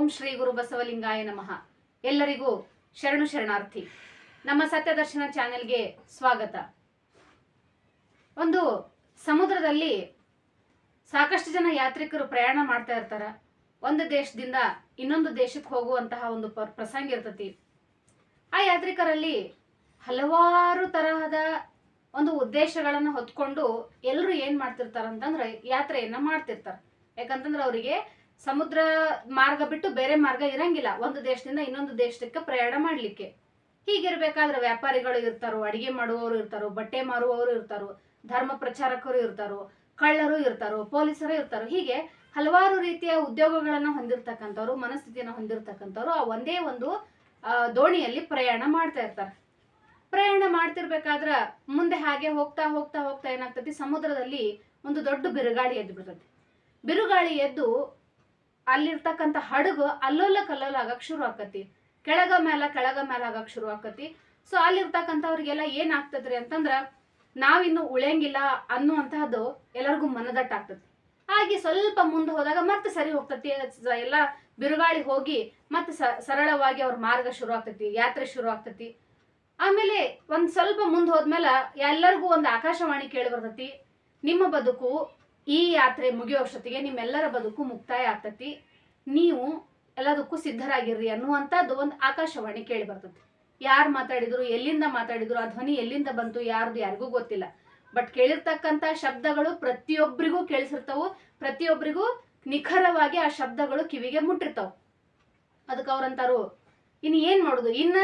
ಓಂ ಶ್ರೀ ಗುರು ಬಸವಲಿಂಗಾಯ ನಮಃ. ಎಲ್ಲರಿಗೂ ಶರಣು ಶರಣಾರ್ಥಿ. ನಮ್ಮ ಸತ್ಯದರ್ಶನ ಚಾನೆಲ್ಗೆ ಸ್ವಾಗತ. ಒಂದು ಸಮುದ್ರದಲ್ಲಿ ಸಾಕಷ್ಟು ಜನ ಯಾತ್ರಿಕರು ಪ್ರಯಾಣ ಮಾಡ್ತಾ ಇರ್ತಾರ. ಒಂದು ದೇಶದಿಂದ ಇನ್ನೊಂದು ದೇಶಕ್ಕೆ ಹೋಗುವಂತಹ ಒಂದು ಪ್ರಸಂಗ ಇರ್ತತಿ. ಆ ಯಾತ್ರಿಕರಲ್ಲಿ ಹಲವಾರು ತರಹದ ಒಂದು ಉದ್ದೇಶಗಳನ್ನು ಹೊತ್ಕೊಂಡು ಎಲ್ಲರೂ ಏನ್ ಮಾಡ್ತಿರ್ತಾರ ಅಂತಂದ್ರೆ ಯಾತ್ರೆಯನ್ನ ಮಾಡ್ತಿರ್ತಾರ. ಯಾಕಂತಂದ್ರೆ ಅವರಿಗೆ ಸಮುದ್ರ ಮಾರ್ಗ ಬಿಟ್ಟು ಬೇರೆ ಮಾರ್ಗ ಇರಂಗಿಲ್ಲ. ಒಂದು ದೇಶದಿಂದ ಇನ್ನೊಂದು ದೇಶಕ್ಕೆ ಪ್ರಯಾಣ ಮಾಡ್ಲಿಕ್ಕೆ. ಹೀಗಿರ್ಬೇಕಾದ್ರೆ ವ್ಯಾಪಾರಿಗಳು ಇರ್ತಾರೋ, ಅಡಿಗೆ ಮಾಡುವವರು ಇರ್ತಾರೋ, ಬಟ್ಟೆ ಮಾರುವವರು ಇರ್ತಾರೋ, ಧರ್ಮ ಪ್ರಚಾರಕರು ಇರ್ತಾರೋ, ಕಳ್ಳರು ಇರ್ತಾರೋ, ಪೊಲೀಸರು ಇರ್ತಾರೋ. ಹೀಗೆ ಹಲವಾರು ರೀತಿಯ ಉದ್ಯೋಗಗಳನ್ನ ಹೊಂದಿರ್ತಕ್ಕಂಥವ್ರು, ಮನಸ್ಥಿತಿಯನ್ನು ಹೊಂದಿರತಕ್ಕಂಥವ್ರು ಆ ಒಂದೇ ಒಂದು ದೋಣಿಯಲ್ಲಿ ಪ್ರಯಾಣ ಮಾಡ್ತಾ ಇರ್ತಾರೆ. ಪ್ರಯಾಣ ಮಾಡ್ತಿರ್ಬೇಕಾದ್ರ ಮುಂದೆ ಹಾಗೆ ಹೋಗ್ತಾ ಹೋಗ್ತಾ ಹೋಗ್ತಾ ಏನಾಗ್ತತಿ? ಸಮುದ್ರದಲ್ಲಿ ಒಂದು ದೊಡ್ಡ ಬಿರುಗಾಳಿ ಎದ್ದು ಬಿಡ್ತತಿ. ಬಿರುಗಾಳಿ ಎದ್ದು ಅಲ್ಲಿರ್ತಕ್ಕಂಥ ಹಡಗು ಅಲ್ಲೋಲ ಕಲ್ಲೋಲ ಆಗಕ್ ಶುರು ಆಕತಿ. ಕೆಳಗ ಮೇಲ ಕೆಳಗ ಮೇಲ ಆಗಕ್ಕೆ ಶುರು ಆಕತಿ. ಸೊ ಅಲ್ಲಿರ್ತಕ್ಕಂಥವ್ರಿಗೆಲ್ಲ ಏನ್ ಆಗ್ತದ್ರಿ ಅಂತಂದ್ರ ನಾವಿನ್ನು ಉಳಿಯಂಗಿಲ್ಲ ಅನ್ನುವಂತಹದ್ದು ಎಲ್ಲರಿಗೂ ಆಗ್ತದೆ. ಹಾಗೆ ಸ್ವಲ್ಪ ಮುಂದೆ ಹೋದಾಗ ಮತ್ತೆ ಸರಿ ಹೋಗ್ತತಿ ಎಲ್ಲ ಬಿರುಗಾಳಿ ಹೋಗಿ ಮತ್ತೆ ಸರಳವಾಗಿ ಅವ್ರ ಮಾರ್ಗ ಶುರು ಆಗ್ತತಿ, ಯಾತ್ರೆ ಶುರು ಆಗ್ತತಿ. ಆಮೇಲೆ ಒಂದ್ ಸ್ವಲ್ಪ ಮುಂದೆ ಹೋದ್ಮೇಲೆ ಎಲ್ಲರಿಗೂ ಒಂದು ಆಕಾಶವಾಣಿ ಕೇಳಿ ಬರ್ತತಿ. ನಿಮ್ಮ ಬದುಕು ಈ ಯಾತ್ರೆ ಮುಗಿಯೋಷ್ಟೊತ್ತಿಗೆ ನಿಮ್ಮೆಲ್ಲರ ಬದುಕು ಮುಕ್ತಾಯ ಆಗ್ತತಿ. ನೀವು ಎಲ್ಲದಕ್ಕೂ ಸಿದ್ಧರಾಗಿರ್ರಿ ಅನ್ನುವಂಥದ್ದು ಒಂದು ಆಕಾಶವಾಣಿ ಕೇಳಿ ಬರ್ತತಿ ಯಾರು ಮಾತಾಡಿದ್ರು, ಎಲ್ಲಿಂದ ಮಾತಾಡಿದ್ರು, ಆ ಧ್ವನಿ ಎಲ್ಲಿಂದ ಬಂತು, ಯಾರ್ದು ಯಾರಿಗೂ ಗೊತ್ತಿಲ್ಲ. ಬಟ್ ಕೇಳಿರ್ತಕ್ಕಂಥ ಶಬ್ದಗಳು ಪ್ರತಿಯೊಬ್ಬರಿಗೂ ಕೇಳಿಸಿರ್ತಾವು. ಪ್ರತಿಯೊಬ್ಬರಿಗೂ ನಿಖರವಾಗಿ ಆ ಶಬ್ದಗಳು ಕಿವಿಗೆ ಮುಟ್ಟಿರ್ತಾವ. ಅದಕ್ಕೆ ಅವ್ರಂತಾರು, ಇನ್ನು ಏನು ಮಾಡೋದು? ಇನ್ನ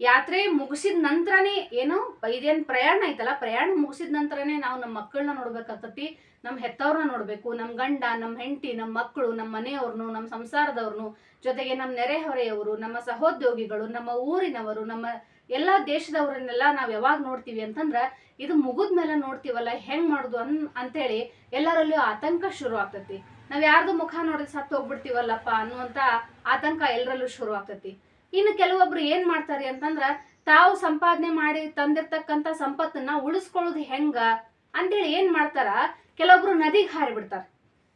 ಯಾತ್ರೆ ಮುಗಿಸಿದ ನಂತರನೇ ಏನು ಇದೇನ್ ಪ್ರಯಾಣ ಐತಲ್ಲ, ಪ್ರಯಾಣ ಮುಗಿಸಿದ ನಂತರನೇ ನಾವು ನಮ್ಮ ಮಕ್ಕಳನ್ನ ನೋಡ್ಬೇಕಾಗ್ತತಿ, ನಮ್ಮ ಹೆತ್ತವ್ರನ್ನ ನೋಡ್ಬೇಕು, ನಮ್ಮ ಗಂಡ, ನಮ್ಮ ಹೆಂಡತಿ, ನಮ್ಮ ಮಕ್ಕಳು, ನಮ್ಮ ಮನೆಯವ್ರನ್ನು, ನಮ್ಮ ಸಂಸಾರದವ್ರನ್ನು, ಜೊತೆಗೆ ನಮ್ಮ ನೆರೆಹೊರೆಯವರು ನಮ್ಮ ಸಹೋದ್ಯೋಗಿಗಳು, ನಮ್ಮ ಊರಿನವರು, ನಮ್ಮ ಎಲ್ಲಾ ದೇಶದವರನ್ನೆಲ್ಲ ನಾವು ಯಾವಾಗ ನೋಡ್ತೀವಿ ಅಂತಂದ್ರ, ಇದು ಮುಗಿದ ಮೇಲೆ ನೋಡ್ತೀವಲ್ಲ, ಹೆಂಗ್ ಮಾಡುದು ಅನ್, ಅಂತೇಳಿ ಎಲ್ಲರಲ್ಲೂ ಆತಂಕ ಶುರು ಆಗ್ತತಿ. ನಾವ್ ಯಾರ್ದು ಮುಖ ನೋಡಿದ್ರೆ ಸತ್ತು ಹೋಗ್ಬಿಡ್ತೀವಲ್ಲಪ್ಪ ಅನ್ನುವಂತ ಆತಂಕ ಎಲ್ಲರಲ್ಲೂ ಶುರು ಆಗ್ತತಿ. ಇನ್ನು ಕೆಲವೊಬ್ರು ಏನ್ ಮಾಡ್ತಾರೆ ಅಂತಂದ್ರ ತಾವು ಸಂಪಾದನೆ ಮಾಡಿ ತಂದಿರ್ತಕ್ಕಂಥ ಸಂಪತ್ತನ್ನ ಉಳಿಸ್ಕೊಳ್ಳೋದು ಹೆಂಗ ಅಂತೇಳಿ ಏನ್ ಮಾಡ್ತಾರ? ಕೆಲವೊಬ್ರು ನದಿಗೆ ಹಾರಿ ಬಿಡ್ತಾರ.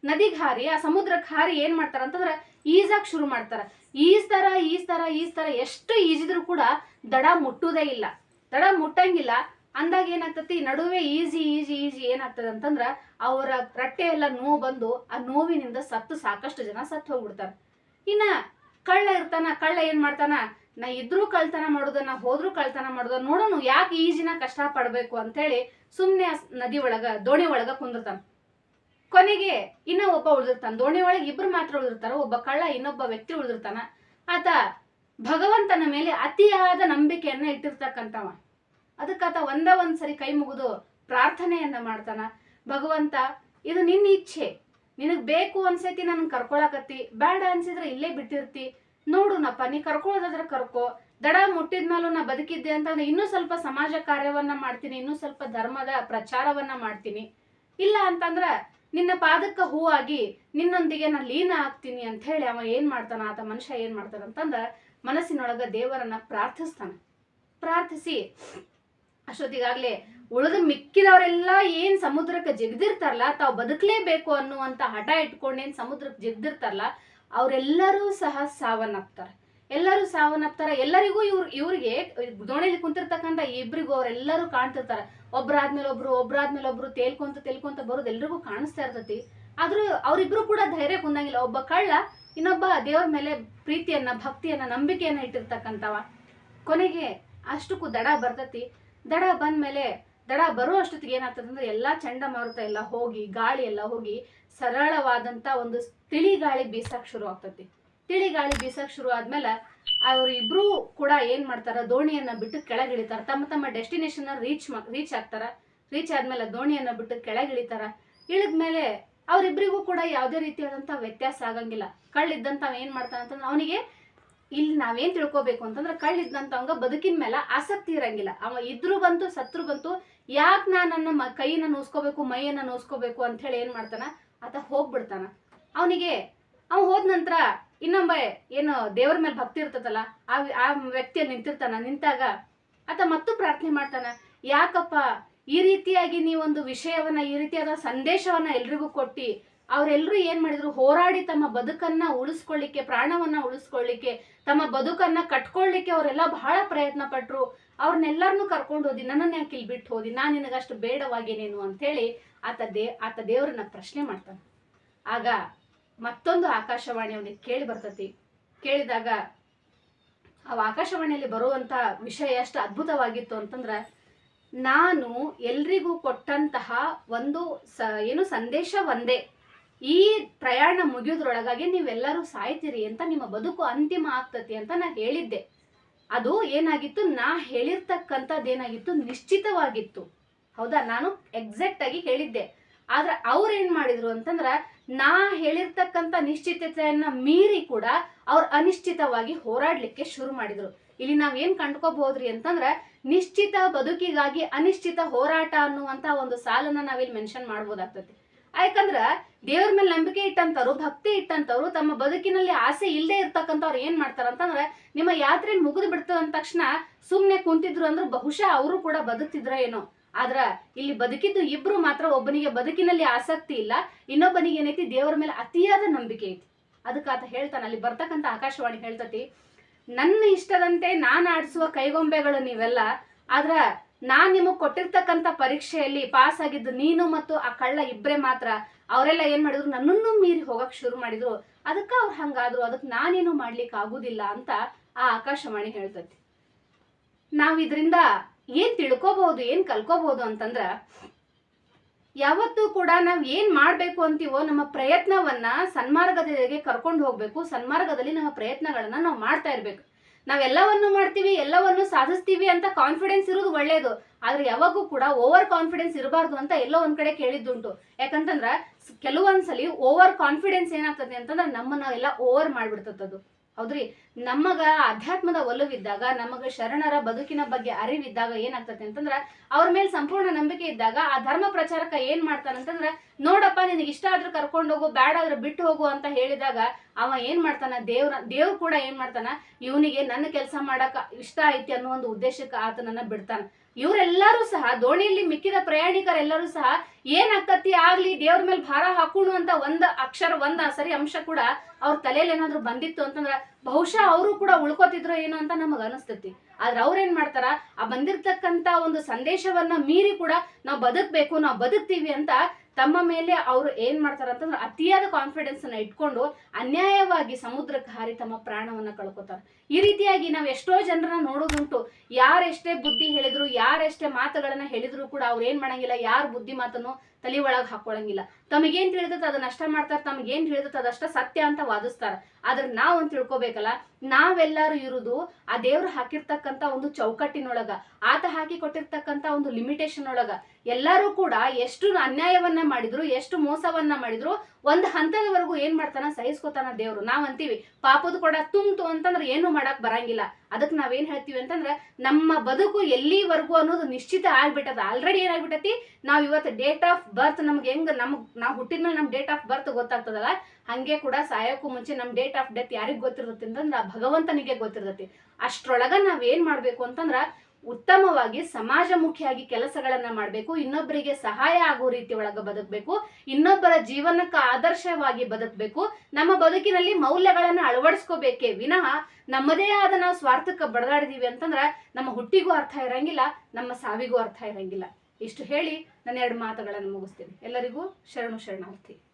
ನದಿಗೆ ಹಾರಿ, ಆ ಸಮುದ್ರಕ್ಕೆ ಹಾರಿ ಏನ್ ಮಾಡ್ತಾರ ಅಂತಂದ್ರ ಈಜಾಕ್ ಶುರು ಮಾಡ್ತಾರ. ಈಜ್ತಾರ ಈಜ್ತಾರ ಈಜ್ತಾರ ಎಷ್ಟು ಈಜಿದ್ರು ಕೂಡ ದಡ ಮುಟ್ಟುವುದೇ ಇಲ್ಲ. ದಡ ಮುಟ್ಟಂಗಿಲ್ಲ. ಅಂದಾಗ ಏನಾಗ್ತತಿ? ನಡುವೆ ಈಜಿ ಈಜಿ ಈಜಿ ಏನಾಗ್ತದೆ ಅಂತಂದ್ರ ಅವರ ರಟ್ಟೆ ಎಲ್ಲ ನೋವು ಬಂದು ಆ ನೋವಿನಿಂದ ಸತ್ತು ಸಾಕಷ್ಟು ಜನ ಸತ್ತು ಹೋಗ್ಬಿಡ್ತಾರೆ. ಇನ್ನ ಕಳ್ಳ ಇರ್ತಾನ, ಕಳ್ಳ ಏನ್ ಮಾಡ್ತಾನ? ನಾ ಇದ್ರೂ ಕಳ್ತನ ಮಾಡೋದ, ನಾ ಹೋದ್ರೂ ಕಳ್ತನ ಮಾಡೋದ, ನೋಡೋನು ಯಾಕೆ ಈಜಿನ ಕಷ್ಟ ಪಡಬೇಕು ಅಂತೇಳಿ ಸುಮ್ಮನೆ ನದಿ ಒಳಗ, ದೋಣಿ ಒಳಗ ಕುಂದಿರ್ತಾನ. ಕೊನೆಗೆ ಇನ್ನ ಒಬ್ಬ ಉಳಿದಿರ್ತಾನ. ದೋಣಿ ಒಳಗೆ ಇಬ್ರು ಮಾತ್ರ ಉಳಿದಿರ್ತಾರ, ಒಬ್ಬ ಕಳ್ಳ ಇನ್ನೊಬ್ಬ ವ್ಯಕ್ತಿ ಉಳಿದಿರ್ತಾನ. ಆತ ಭಗವಂತನ ಮೇಲೆ ಅತಿಯಾದ ನಂಬಿಕೆಯನ್ನ ಇಟ್ಟಿರ್ತಕ್ಕಂಥವ. ಅದಕ್ಕಾತ ಒಂದ ಒಂದ್ಸರಿ ಕೈ ಮುಗಿದು ಪ್ರಾರ್ಥನೆಯನ್ನ ಮಾಡ್ತಾನ. ಭಗವಂತ, ಇದು ನಿನ್ನ ಇಚ್ಛೆ. ನಿನಗ್ ಬೇಕು ಅನ್ಸೈತಿ ನನ್ ಕರ್ಕೊಳಕತ್ತಿ ಬೇಡ ಅನ್ಸಿದ್ರೆ ಇಲ್ಲೇ ಬಿಟ್ಟಿರ್ತಿ. ನೋಡುನಪ್ಪ, ನೀ ಕರ್ಕೊಳ್ಳೋದಾದ್ರೆ ಕರ್ಕೋ. ದಡ ಮುಟ್ಟಿದ್ಮೇಲೂ ನಾ ಬದುಕಿದ್ದೆ ಅಂತಂದ್ರೆ ಇನ್ನೂ ಸ್ವಲ್ಪ ಸಮಾಜ ಕಾರ್ಯವನ್ನ ಮಾಡ್ತೀನಿ, ಇನ್ನೂ ಸ್ವಲ್ಪ ಧರ್ಮದ ಪ್ರಚಾರವನ್ನ ಮಾಡ್ತೀನಿ. ಇಲ್ಲ ಅಂತಂದ್ರ ನಿನ್ನ ಪಾದಕ್ಕ ಹೂವಾಗಿ ನಿನ್ನೊಂದಿಗೆ ನಾ ಲೀನ ಆಗ್ತೀನಿ ಅಂತ ಹೇಳಿ ಅವ ಏನ್ ಮಾಡ್ತಾನ, ಆತ ಮನುಷ್ಯ ಏನ್ ಮಾಡ್ತಾನ ಅಂತಂದ್ರ ಮನಸ್ಸಿನೊಳಗ ದೇವರನ್ನ ಪ್ರಾರ್ಥಿಸ್ತಾನ. ಪ್ರಾರ್ಥಿಸಿ, ಅಷ್ಟೊತ್ತಿಗಾಗ್ಲೇ ಉಳಿದ ಮಿಕ್ಕಿದವರೆಲ್ಲ ಏನ್ ಸಮುದ್ರಕ್ಕೆ ಜಗದಿರ್ತಾರಲ್ಲ, ತಾವು ಬದುಕಲೇಬೇಕು ಅನ್ನುವಂತ ಹಠ ಇಟ್ಕೊಂಡೇನ್ ಸಮುದ್ರಕ್ಕೆ ಜಗ್ದಿರ್ತಾರಲ್ಲ, ಅವರೆಲ್ಲರೂ ಸಹ ಸಾವನ್ನಪ್ತಾರ. ಎಲ್ಲರೂ ಸಾವನ್ನಪ್ತಾರ. ಎಲ್ಲರಿಗೂ ಇವ್ರ, ಇವ್ರಿಗೆ ದೋಣಿಲಿ ಕುಂತಿರ್ತಕ್ಕಂಥ ಇಬ್ಬರಿಗೂ ಅವರೆಲ್ಲರೂ ಕಾಣ್ತಿರ್ತಾರ. ಒಬ್ರಾದ್ಮೇಲೆ ಒಬ್ರು ಒಬ್ರಾದ್ಮೇಲೆ ಒಬ್ರು ತೇಲ್ಕೊಂತ ತೇಲ್ಕೊಂತ ಬರೋದು ಎಲ್ರಿಗೂ ಕಾಣಿಸ್ತಾ ಇರ್ತೈತಿ. ಆದ್ರೂ ಅವರಿಬ್ರು ಕೂಡ ಧೈರ್ಯ ಕುಂದಂಗಿಲ್ಲ. ಒಬ್ಬ ಕಳ್ಳ ಇನ್ನೊಬ್ಬ ದೇವ್ರ ಮೇಲೆ ಪ್ರೀತಿಯನ್ನ, ಭಕ್ತಿಯನ್ನ, ನಂಬಿಕೆಯನ್ನ ಇಟ್ಟಿರ್ತಕ್ಕಂಥವ. ಕೊನೆಗೆ ಅಷ್ಟಕ್ಕೂ ದಡ ಬರ್ತತಿ. ದಡ ಬಂದ್ಮೇಲೆ ದಡ ಬರೋ ಅಷ್ಟೊತ್ತಿಗೆ ಏನಾಗ್ತದೆ ಅಂದ್ರೆ ಎಲ್ಲಾ ಚಂಡಮಾರುತ ಎಲ್ಲ ಹೋಗಿ, ಗಾಳಿ ಎಲ್ಲ ಹೋಗಿ ಸರಳವಾದಂತ ಒಂದು ತಿಳಿ ಗಾಳಿ ಬೀಸಕ್ ಶುರು ಆಗ್ತತಿ. ತಿಳಿ ಗಾಳಿ ಬೀಸಕ್ ಶುರು ಆದ್ಮೇಲೆ ಅವರಿಬ್ರು ಕೂಡ ಏನ್ ಮಾಡ್ತಾರ, ದೋಣಿಯನ್ನ ಬಿಟ್ಟು ಕೆಳಗಿಳಿತಾರ. ತಮ್ಮ ತಮ್ಮ ಡೆಸ್ಟಿನೇಷನ್ ರೀಚ್ ರೀಚ್ ಆಗ್ತಾರ. ರೀಚ್ ಆದ್ಮೇಲೆ ದೋಣಿಯನ್ನ ಬಿಟ್ಟು ಕೆಳಗಿಳಿತಾರ. ಇಳಿದ್ಮೇಲೆ ಅವ್ರಿಬ್ರಿಗೂ ಕೂಡ ಯಾವುದೇ ರೀತಿಯಾದಂಥ ವ್ಯತ್ಯಾಸ ಆಗಂಗಿಲ್ಲ. ಕಳ್ಳಿದ್ದಂತ ಏನು ಮಾಡ್ತಾನ ಅಂತಂದ್ರೆ ಅವನಿಗೆ ಇಲ್ಲಿ ನಾವೇನ್ ತಿಳ್ಕೊಬೇಕು ಅಂತಂದ್ರೆ ಕಳ್ಳಿದ್ದಂತ ಬದುಕಿನ ಮೇಲೆ ಆಸಕ್ತಿ ಇರಂಗಿಲ್ಲ. ಅವ ಇದ್ರು ಬಂತು, ಸತ್ರು ಬಂತು ಯಾಕೆ ನಾ ನನ್ನ ಕೈಯನ್ನ ನೋಸ್ಕೋಬೇಕು, ಮೈಯನ್ನ ನೋಸ್ಕೋಬೇಕು ಅಂತ ಹೇಳಿ ಏನ್ ಮಾಡ್ತಾನ? ಆತ ಹೋಗ್ಬಿಡ್ತಾನ. ಅವನಿಗೆ, ಅವ ಹೋದ ನಂತರ ಇನ್ನೊಬ್ಬ ಏನು ದೇವ್ರ ಮೇಲೆ ಭಕ್ತಿ ಇರ್ತದಲ್ಲ, ಆ ಆ ವ್ಯಕ್ತಿಯ ನಿಂತಿರ್ತಾನ. ನಿಂತಾಗ ಆತ ಮತ್ತೂ ಪ್ರಾರ್ಥನೆ ಮಾಡ್ತಾನ. ಯಾಕಪ್ಪ, ಈ ರೀತಿಯಾಗಿ ನೀವೊಂದು ವಿಷಯವನ್ನ, ಈ ರೀತಿಯಾದ ಸಂದೇಶವನ್ನ ಎಲ್ರಿಗೂ ಕೊಟ್ಟಿ ಅವರೆಲ್ಲರೂ ಏನ್ ಮಾಡಿದ್ರು? ಹೋರಾಡಿ ತಮ್ಮ ಬದುಕನ್ನ ಉಳಿಸ್ಕೊಳ್ಳಿಕ್ಕೆ, ಪ್ರಾಣವನ್ನ ಉಳಿಸ್ಕೊಳ್ಳಿಕ್ಕೆ, ತಮ್ಮ ಬದುಕನ್ನ ಕಟ್ಕೊಳ್ಳಿಕ್ಕೆ ಅವರೆಲ್ಲ ಬಹಳ ಪ್ರಯತ್ನ ಪಟ್ರು. ಅವ್ರನ್ನೆಲ್ಲರನ್ನೂ ಕರ್ಕೊಂಡು ಹೋದಿ, ನನ್ನನ್ನು ಯಾಕೆ ಬಿಟ್ಟು ಹೋದಿ? ನಾನು ನಿನಗಷ್ಟು ಬೇಡವಾಗೇನೇನು ಅಂತೇಳಿ ಆತ ದೇ, ಆತ ದೇವ್ರನ್ನ ಪ್ರಶ್ನೆ ಮಾಡ್ತಾನೆ. ಆಗ ಮತ್ತೊಂದು ಆಕಾಶವಾಣಿ ಅವನಿಗೆ ಕೇಳಿ ಬರ್ತತಿ. ಕೇಳಿದಾಗ ಆ ಆಕಾಶವಾಣಿಯಲ್ಲಿ ಬರುವಂತ ವಿಷಯ ಎಷ್ಟು ಅದ್ಭುತವಾಗಿತ್ತು ಅಂತಂದ್ರೆ, ನಾನು ಎಲ್ರಿಗೂ ಕೊಟ್ಟಂತಹ ಒಂದು ಸ, ಏನು ಸಂದೇಶ ಒಂದೇ. ಈ ಪ್ರಯಾಣ ಮುಗಿಯೋದ್ರೊಳಗಾಗಿ ನೀವೆಲ್ಲರೂ ಸಾಯ್ತೀರಿ ಅಂತ ನಿಮ್ಮ ಬದುಕು ಅಂತಿಮ ಆಗ್ತತಿ ಅಂತ ನಾ ಹೇಳಿದ್ದೆ. ಅದು ಏನಾಗಿತ್ತು? ನಾ ಹೇಳಿರ್ತಕ್ಕಂಥದ್ದು ಏನಾಗಿತ್ತು ನಿಶ್ಚಿತವಾಗಿತ್ತು. ಹೌದಾ? ನಾನು ಎಕ್ಸಾಕ್ಟ್ ಆಗಿ ಹೇಳಿದ್ದೆ. ಆದ್ರೆ ಅವ್ರು ಏನ್ ಮಾಡಿದ್ರು ಅಂತಂದ್ರ ನಾ ಹೇಳಿರ್ತಕ್ಕಂಥ ನಿಶ್ಚಿತತೆಯನ್ನ ಮೀರಿ ಕೂಡ ಅವ್ರು ಅನಿಶ್ಚಿತವಾಗಿ ಹೋರಾಡ್ಲಿಕ್ಕೆ ಶುರು ಮಾಡಿದ್ರು. ಇಲ್ಲಿ ನಾವ್ ಏನ್ ಕಂಡ್ಕೋಬಹುದ್ರಿ ಅಂತಂದ್ರ ನಿಶ್ಚಿತ ಬದುಕಿಗಾಗಿ ಅನಿಶ್ಚಿತ ಹೋರಾಟ ಅನ್ನುವಂತ ಒಂದು ಸಾಲನ್ನ ನಾವಿಲ್ಲಿ ಮೆನ್ಷನ್ ಮಾಡ್ಬೋದಾಗ್ತತಿ ಯಾಕಂದ್ರ ದೇವ್ರ ಮೇಲೆ ನಂಬಿಕೆ ಇಟ್ಟಂತವ್ರು, ಭಕ್ತಿ ಇಟ್ಟಂತವ್ರು, ತಮ್ಮ ಬದುಕಿನಲ್ಲಿ ಆಸೆ ಇಲ್ಲದೆ ಇರ್ತಕ್ಕಂಥವ್ರು ಏನ್ ಮಾಡ್ತಾರ ಅಂತಂದ್ರೆ ನಿಮ್ಮ ಯಾತ್ರೆ ಮುಗಿದು ಬಿಡ್ತು ಅಂದ ತಕ್ಷಣ ಸುಮ್ಮನೆ ಕುಂತಿದ್ರು ಅಂದ್ರೆ ಬಹುಶಃ ಅವರು ಕೂಡ ಬದುಕ್ತಿದ್ರ ಏನೋ. ಆದ್ರ ಇಲ್ಲಿ ಬದುಕಿದ್ದು ಇಬ್ರು ಮಾತ್ರ, ಒಬ್ಬನಿಗೆ ಬದುಕಿನಲ್ಲಿ ಆಸಕ್ತಿ ಇಲ್ಲ, ಇನ್ನೊಬ್ಬನಿಗೆ ಏನೈತಿ ದೇವರ ಮೇಲೆ ಅತಿಯಾದ ನಂಬಿಕೆ ಐತಿ. ಅದಕ್ಕೆ ಆತ ಹೇಳ್ತಾನೆ, ಅಲ್ಲಿ ಬರ್ತಕ್ಕಂಥ ಆಕಾಶವಾಣಿ ಹೇಳ್ತತಿ, ನನ್ನ ಇಷ್ಟದಂತೆ ನಾನು ಆಡಿಸುವ ಕೈಗೊಂಬೆಗಳು ನೀವೆಲ್ಲ, ಆದ್ರ ನಾನ್ ನಿಮಗ್ ಕೊಟ್ಟಿರ್ತಕ್ಕಂಥ ಪರೀಕ್ಷೆಯಲ್ಲಿ ಪಾಸ್ ಆಗಿದ್ದು ನೀನು ಮತ್ತು ಆ ಕಳ್ಳ ಇಬ್ರೆ ಮಾತ್ರ, ಅವರೆಲ್ಲ ಏನ್ ಮಾಡಿದ್ರು? ನನ್ನನ್ನು ಮೀರಿ ಹೋಗಕ್ ಶುರು ಮಾಡಿದ್ರು. ಅದಕ್ಕೆ ಅವ್ರು ಹಂಗಾದ್ರು. ಅದಕ್ಕೆ ನಾನೇನು ಮಾಡ್ಲಿಕ್ಕೆ ಆಗುದಿಲ್ಲ ಅಂತ ಆ ಆಕಾಶವಾಣಿ ಹೇಳ್ತತಿ. ನಾವ್ ಇದರಿಂದ ಏನ್ ತಿಳ್ಕೋಬಹುದು ಏನ್ ಕಲ್ಕೋಬಹುದು ಅಂತಂದ್ರ, ಯಾವತ್ತೂ ಕೂಡ ನಾವ್ ಏನ್ ಮಾಡ್ಬೇಕು ಅಂತೀವೋ, ನಮ್ಮ ಪ್ರಯತ್ನವನ್ನ ಸನ್ಮಾರ್ಗದ ಕರ್ಕೊಂಡು ಹೋಗ್ಬೇಕು. ಸನ್ಮಾರ್ಗದಲ್ಲಿ ನಮ್ಮ ಪ್ರಯತ್ನಗಳನ್ನ ನಾವು ಮಾಡ್ತಾ ಇರ್ಬೇಕು. ನಾವೆಲ್ಲವನ್ನು ಮಾಡ್ತೀವಿ, ಎಲ್ಲವನ್ನು ಸಾಧಿಸ್ತೀವಿ ಅಂತ ಕಾನ್ಫಿಡೆನ್ಸ್ ಇರೋದು ಒಳ್ಳೇದು. ಆದ್ರೆ ಯಾವಾಗೂ ಕೂಡ ಓವರ್ ಕಾನ್ಫಿಡೆನ್ಸ್ ಇರಬಾರ್ದು ಅಂತ ಎಲ್ಲೋ ಒಂದ್ ಕಡೆ ಕೇಳಿದ್ದುಂಟು. ಯಾಕಂತಂದ್ರ ಕೆಲವೊಂದ್ಸಲಿ ಓವರ್ ಕಾನ್ಫಿಡೆನ್ಸ್ ಏನಾಗ್ತದೆ ಅಂತಂದ್ರೆ ನಮ್ಮನ್ನ ಎಲ್ಲ ಓವರ್ ಮಾಡ್ಬಿಡ್ತದದು. ಹೌದ್ರಿ? ನಮಗ ಅಧ್ಯಾತ್ಮದ ಒಲವಿದ್ದಾಗ, ನಮಗ ಶರಣರ ಬದುಕಿನ ಬಗ್ಗೆ ಅರಿವಿದ್ದಾಗ ಏನಾಗ್ತತಿ ಅಂತಂದ್ರ, ಅವ್ರ ಮೇಲೆ ಸಂಪೂರ್ಣ ನಂಬಿಕೆ ಇದ್ದಾಗ ಆ ಧರ್ಮ ಪ್ರಚಾರಕ ಏನ್ ಮಾಡ್ತಾನಂತಂದ್ರ ನೋಡಪ್ಪ ನಿನಗೆ ಇಷ್ಟ ಆದ್ರೂ ಕರ್ಕೊಂಡು ಹೋಗು ಬೇಡ ಆದ್ರೆ ಬಿಟ್ಟು ಹೋಗು ಅಂತ ಹೇಳಿದಾಗ ಅವ ಏನ್ ಮಾಡ್ತಾನ? ದೇವ್ರ, ದೇವ್ರು ಕೂಡ ಏನ್ ಮಾಡ್ತಾನ? ಇವನಿಗೆ ನನ್ನ ಕೆಲಸ ಮಾಡಕ ಇಷ್ಟ ಐತಿ ಅನ್ನೋ ಒಂದು ಉದ್ದೇಶಕ್ಕೆ ಆತನನ್ನ ಬಿಡ್ತಾನ. ಇವರೆಲ್ಲರೂ ಸಹ, ದೋಣಿಯಲ್ಲಿ ಮಿಕ್ಕಿದ ಪ್ರಯಾಣಿಕರೆಲ್ಲರೂ ಸಹ ಏನಾಗ್ತತಿ ಆಗ್ಲಿ ದೇವ್ರ ಮೇಲೆ ಭಾರ ಹಾಕೋಣ ಅಂತ ಒಂದ್ ಅಕ್ಷರ, ಒಂದ್ ಸರಿ ಅಂಶ ಕೂಡ ಅವ್ರ ತಲೆಯಲ್ಲಿ ಏನಾದ್ರು ಬಂದಿತ್ತು ಅಂತಂದ್ರ ಬಹುಶಃ ಅವರು ಕೂಡ ಉಳ್ಕೋತಿದ್ರು ಏನೋ ಅಂತ ನಮಗ ಅನಿಸ್ತತಿ. ಆದ್ರೆ ಅವ್ರ ಏನ್ ಮಾಡ್ತಾರ, ಆ ಬಂದಿರ್ತಕ್ಕಂತ ಒಂದು ಸಂದೇಶವನ್ನ ಮೀರಿ ಕೂಡ ನಾವು ಬದುಕ್ಬೇಕು, ನಾವು ಬದುಕ್ತೀವಿ ಅಂತ ತಮ್ಮ ಮೇಲೆ ಅವರು ಏನ್ ಮಾಡ್ತಾರ ಅಂತಂದ್ರೆ ಅತಿಯಾದ ಕಾನ್ಫಿಡೆನ್ಸ್ ಅನ್ನ ಇಟ್ಕೊಂಡು ಅನ್ಯಾಯವಾಗಿ ಸಮುದ್ರಕ್ಕೆ ಹಾರಿ ತಮ್ಮ ಪ್ರಾಣವನ್ನ ಕಳ್ಕೊತಾರ. ಈ ರೀತಿಯಾಗಿ ನಾವ್ ಎಷ್ಟೋ ಜನರನ್ನ ನೋಡೋದುಂಟು. ಯಾರೆಷ್ಟೇ ಬುದ್ಧಿ ಹೇಳಿದ್ರು, ಯಾರೆಷ್ಟೇ ಮಾತುಗಳನ್ನ ಹೇಳಿದ್ರು ಕೂಡ ಅವ್ರು ಏನ್ ಮಾಡಂಗಿಲ್ಲ, ಯಾರ ಬುದ್ಧಿ ಮಾತನ್ನು ತಲೆ ಒಳಗ್ ಹಾಕೊಳಂಗಿಲ್ಲ. ತಮಗೇನ್ ತಿಳಿದತ್ತ ಅದನ್ನ ಅಷ್ಟ ಮಾಡ್ತಾರ, ತಮಗೇನ್ ತಿಳಿದತ್ತ ಅದಷ್ಟ ಸತ್ಯ ಅಂತ ವಾದಿಸ್ತಾರ. ಆದ್ರೆ ನಾವ್ ಅಂತ ತಿಳ್ಕೊಬೇಕಲ್ಲ, ನಾವೆಲ್ಲರೂ ಇರುದು ಆ ದೇವ್ರು ಹಾಕಿರ್ತಕ್ಕಂತ ಒಂದು ಚೌಕಟ್ಟಿನೊಳಗ, ಆತ ಹಾಕಿ ಕೊಟ್ಟಿರ್ತಕ್ಕಂತ ಒಂದು ಲಿಮಿಟೇಷನ್ ಒಳಗ. ಎಲ್ಲರೂ ಕೂಡ ಎಷ್ಟು ಅನ್ಯಾಯವನ್ನ ಮಾಡಿದ್ರು, ಎಷ್ಟು ಮೋಸವನ್ನ ಮಾಡಿದ್ರು ಒಂದ್ ಹಂತದವರೆಗೂ ಏನ್ ಮಾಡ್ತಾನ? ಸಹಿಸ್ಕೋತಾನ ದೇವ್ರು. ನಾವ್ ಅಂತೀವಿ ಪಾಪದ ಕೊಡ ತುಂಬ್ತು ಅಂತಂದ್ರೆ ಏನು ಮಾಡಕ್ ಬರಂಗಿಲ್ಲ. ಅದಕ್ಕೆ ನಾವೇನ್ ಹೇಳ್ತೀವಿ ಅಂತಂದ್ರೆ, ನಮ್ಮ ಬದುಕು ಎಲ್ಲಿವರೆಗೂ ಅನ್ನೋದು ನಿಶ್ಚಿತ ಆಗ್ಬಿಟ್ಟದ. ಆಲ್ರೆಡಿ ಏನಾಗ್ಬಿಟ್ಟತಿ? ನಾವ್ ಇವತ್ತು ಡೇಟ್ ಆಫ್ ಬರ್ತ್ ನಮ್ಗೆ ಹೆಂಗ್, ನಮ್ಗ್, ನಾವ್ ಹುಟ್ಟಿದ್ಮೇಲೆ ನಮ್ ಡೇಟ್ ಆಫ್ ಬರ್ತ್ ಗೊತ್ತಾಗ್ತದಲ್ಲ? ಹಂಗೆ ಕೂಡ ಸಾಯೋಕ್ಕೂ ಮುಂಚೆ ನಮ್ ಡೇಟ್ ಆಫ್ ಡೆತ್ ಯಾರಿಗ್ ಗೊತ್ತಿರ್ತತಿ ಅಂತಂದ್ರ, ಭಗವಂತನಿಗೆ ಗೊತ್ತಿರತ್ತೆ. ಅಷ್ಟ್ರೊಳಗ ನಾವ್ ಏನ್ ಮಾಡ್ಬೇಕು ಅಂತಂದ್ರ ಉತ್ತಮವಾಗಿ ಸಮಾಜಮುಖಿಯಾಗಿ ಕೆಲಸಗಳನ್ನ ಮಾಡಬೇಕು ಇನ್ನೊಬ್ಬರಿಗೆ ಸಹಾಯ ಆಗೋ ರೀತಿ ಒಳಗ ಬದುಕಬೇಕು, ಇನ್ನೊಬ್ಬರ ಜೀವನಕ್ಕೆ ಆದರ್ಶವಾಗಿ ಬದುಕಬೇಕು, ನಮ್ಮ ಬದುಕಿನಲ್ಲಿ ಮೌಲ್ಯಗಳನ್ನ ಅಳವಡಿಸ್ಕೋಬೇಕೇ ವಿನಃ ನಮ್ಮದೇ ಆದ ನಾವು ಸ್ವಾರ್ಥಕ್ಕೆ ಬಡದಾಡಿದೀವಿ ಅಂತಂದ್ರ ನಮ್ಮ ಹುಟ್ಟಿಗೂ ಅರ್ಥ ಇರಂಗಿಲ್ಲ, ನಮ್ಮ ಸಾವಿಗೂ ಅರ್ಥ ಇರಂಗಿಲ್ಲ. ಇಷ್ಟು ಹೇಳಿ ನನ್ನ ಎರಡು ಮಾತುಗಳನ್ನು ಮುಗಿಸ್ತೀನಿ. ಎಲ್ಲರಿಗೂ ಶರಣು ಶರಣಾರ್ಥಿ.